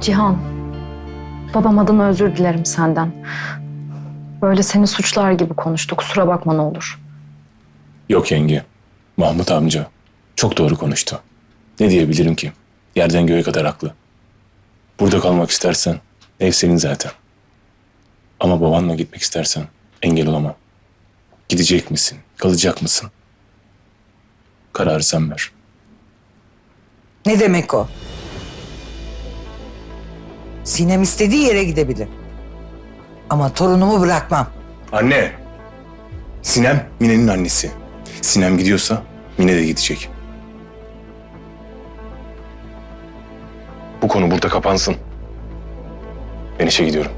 Cihan, babam adına özür dilerim senden. Böyle seni suçlar gibi konuştu. Kusura bakma ne olur. Yok yenge. Mahmut amca çok doğru konuştu. Ne diyebilirim ki? Yerden göğe kadar haklı. Burada kalmak istersen ev senin zaten. Ama babanla gitmek istersen engel olamam. Gidecek misin? Kalacak mısın? Kararı sen ver. Ne demek o? Sinem istediği yere gidebilir. Ama torunumu bırakmam. Anne! Sinem Mine'nin annesi. Sinem gidiyorsa Mine de gidecek. Bu konu burada kapansın. Ben işe gidiyorum.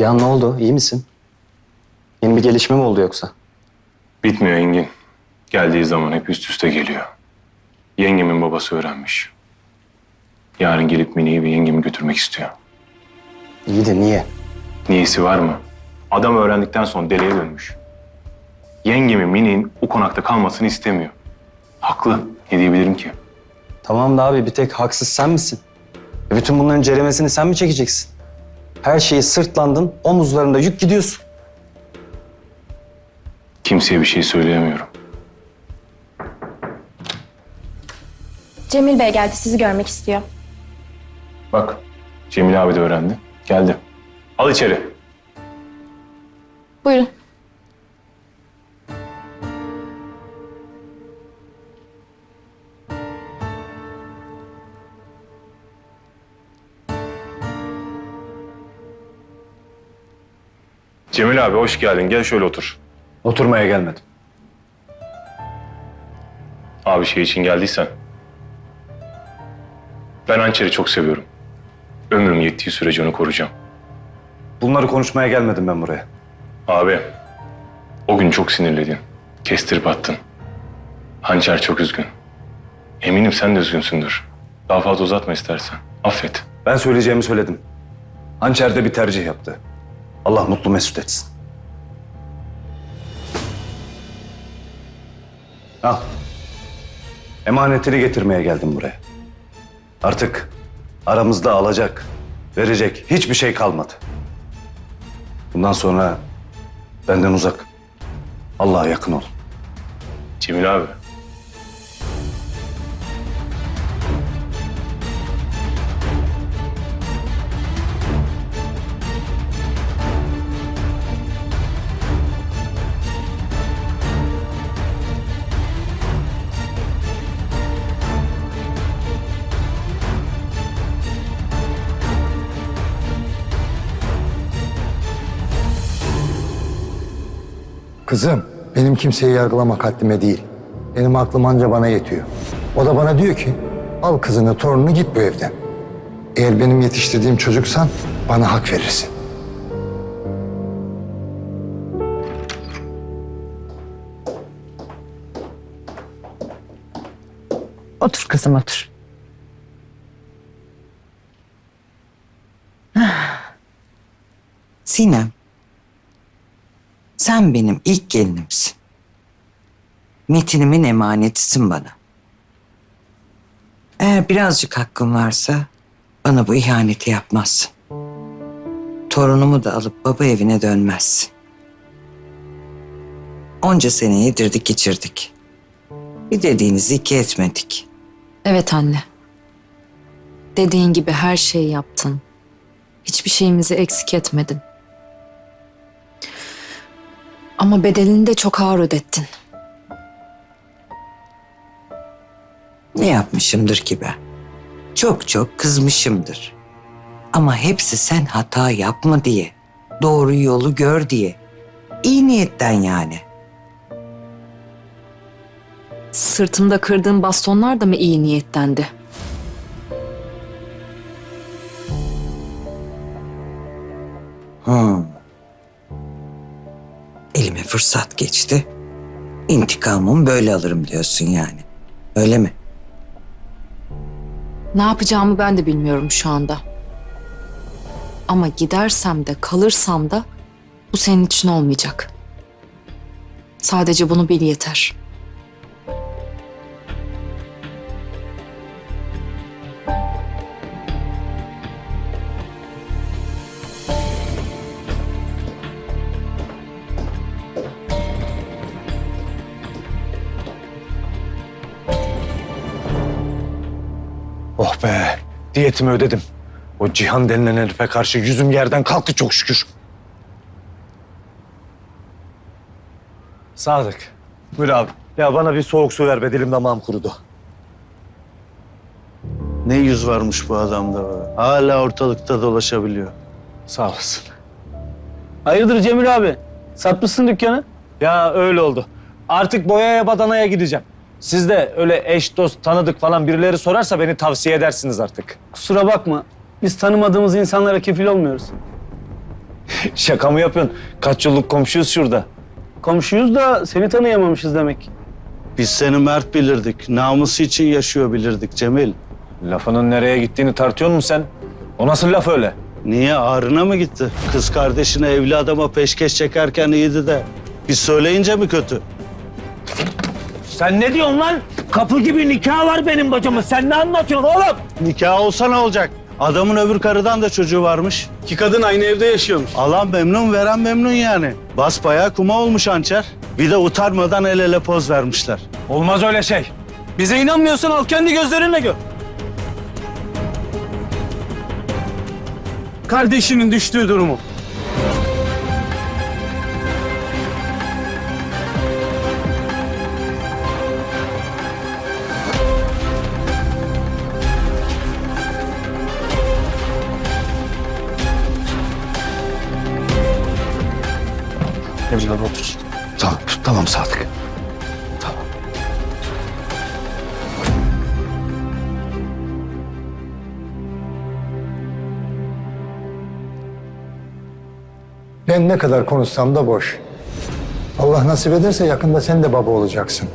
Cihan ne oldu? İyi misin? Yeni bir gelişme mi oldu yoksa? Bitmiyor Engin. Geldiği zaman hep üst üste geliyor. Yengemin babası öğrenmiş. Yarın gelip Mine'yi ve yengemi götürmek istiyor. İyi de niye? Niyesi var mı? Adam öğrendikten sonra deliye dönmüş. Yengemi Mine'nin o konakta kalmasını istemiyor. Haklı. Ne diyebilirim ki? Tamam da abi bir tek haksız sen misin? E bütün bunların ceremesini sen mi çekeceksin? Her şeyi sırtlandın, omuzlarında yük gidiyorsun. Kimseye bir şey söyleyemiyorum. Cemil Bey geldi sizi görmek istiyor. Bak, Cemil abi de öğrendi. Geldi. Al içeri. Buyurun. Cemil abi hoş geldin. Gel şöyle otur. Oturmaya gelmedim. Abi şey için geldiysen. Ben hançeri çok seviyorum. Ömrüm yettiği sürece onu koruyacağım. Bunları konuşmaya gelmedim ben buraya. Abi, o gün çok sinirledin. Kestirip attın. Hançer çok üzgün. Eminim sen de üzgünsündür. Daha fazla uzatma istersen. Affet. Ben söyleyeceğimi söyledim. Hançer de bir tercih yaptı. Allah mutlu mesut etsin. Al. Emanetini getirmeye geldim buraya. Artık aramızda alacak, verecek hiçbir şey kalmadı. Bundan sonra benden uzak. Allah'a yakın ol. Cemil abi. Kızım, benim kimseyi yargılamak haddime değil. Benim aklım anca bana yetiyor. O da bana diyor ki, al kızını, torununu git bu evden. Eğer benim yetiştirdiğim çocuksan bana hak verirsin. Otur kızım otur. Sinem. Sen benim ilk gelinimsin. Metinimin emanetisin bana. Eğer birazcık hakkın varsa bana bu ihaneti yapmazsın. Torunumu da alıp baba evine dönmezsin. Onca sene yedirdik geçirdik. Bir dediğinizi iki etmedik. Evet anne. Dediğin gibi her şeyi yaptın. Hiçbir şeyimizi eksik etmedin. Ama bedelini de çok ağır ödettin. Ne yapmışımdır ki ben? Çok çok kızmışımdır. Ama hepsi sen hata yapma diye. Doğru yolu gör diye. İyi niyetten yani. Sırtımda kırdığım bastonlar da mı iyi niyettendi? Hmm. Fırsat geçti. İntikamımı böyle alırım diyorsun yani. Öyle mi? Ne yapacağımı ben de bilmiyorum şu anda. Ama gidersem de kalırsam da bu senin için olmayacak. Sadece bunu bil yeter. Diyetimi ödedim. O Cihan denilen herife karşı yüzüm yerden kalktı çok şükür. Sadık. Buyur abi. Ya bana bir soğuk su ver be dilim damağım kurudu. Ne yüz varmış bu adamda be. Hala ortalıkta dolaşabiliyor. Sağ olasın. Hayırdır Cemil abi? Satmışsın dükkanı. Ya öyle oldu. Artık boyaya badanaya gideceğim. Siz de öyle eş dost tanıdık falan birileri sorarsa beni tavsiye edersiniz artık. Kusura bakma. Biz tanımadığımız insanlara kefil olmuyoruz. Şaka mı yapıyorsun? Kaç yıllık komşuyuz şurada. Komşuyuz da seni tanıyamamışız demek. Biz seni mert bilirdik. Namusu için yaşıyor bilirdik Cemil. Lafının nereye gittiğini tartıyor musun sen? O nasıl laf öyle? Niye ağrına mı gitti? Kız kardeşine evli adama peşkeş çekerken iyiydi de. Biz söyleyince mi kötü? Sen ne diyorsun lan? Kapı gibi nikah var benim bacımın. Sen ne anlatıyorsun oğlum? Nikah olsa ne olacak? Adamın öbür karıdan da çocuğu varmış. İki kadın aynı evde yaşıyormuş. Alan memnun, veren memnun yani. Basbayağı kuma olmuş hançer. Bir de utanmadan el ele poz vermişler. Olmaz öyle şey. Bize inanmıyorsan al kendi gözlerinle gör. Kardeşinin düştüğü durumu. Evladım otur. Tamam, tamam Sadık. Ben ne kadar konuşsam da boş. Allah nasip ederse yakında sen de baba olacaksın.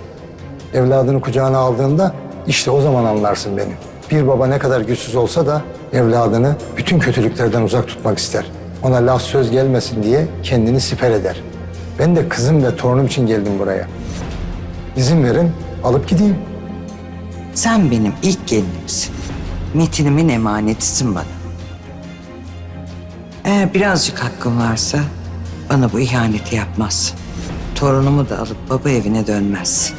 Evladını kucağına aldığında işte o zaman anlarsın beni. Bir baba ne kadar güçsüz olsa da evladını bütün kötülüklerden uzak tutmak ister. Ona laf söz gelmesin diye kendini siper eder. Ben de kızım ve torunum için geldim buraya. İzin verin, alıp gideyim. Sen benim ilk gelinimsin. Metinimin emanetisin bana. Eğer birazcık hakkın varsa bana bu ihaneti yapmazsın. Torunumu da alıp baba evine dönmezsin.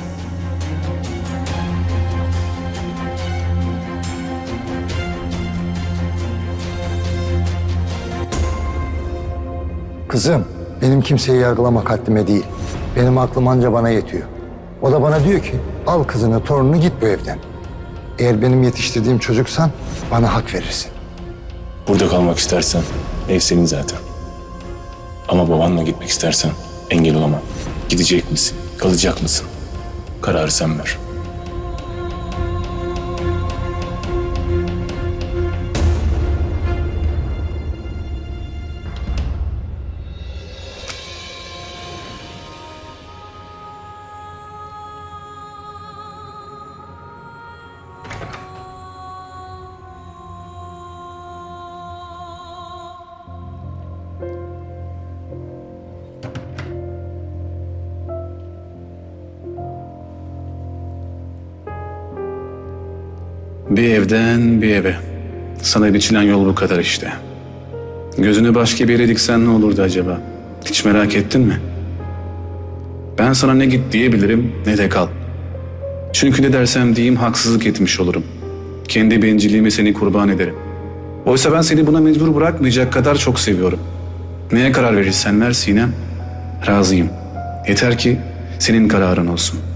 Kızım, benim kimseyi yargılamak haddime değil. Benim aklım anca bana yetiyor. O da bana diyor ki, al kızını, torununu git bu evden. Eğer benim yetiştirdiğim çocuksan bana hak verirsin. Burada kalmak istersen ev senin zaten. Ama babanla gitmek istersen engel olamam. Gidecek misin? Kalacak mısın? Kararı sen ver. Bir evden bir eve. Sana biçilen yol bu kadar işte. Gözünü başka bir yere diksen ne olurdu acaba? Hiç merak ettin mi? Ben sana ne git diyebilirim ne de kal. Çünkü ne dersem diyeyim haksızlık etmiş olurum. Kendi bencilliğime seni kurban ederim. Oysa ben seni buna mecbur bırakmayacak kadar çok seviyorum. Neye karar verirsen ver Sinem, razıyım. Yeter ki senin kararın olsun.''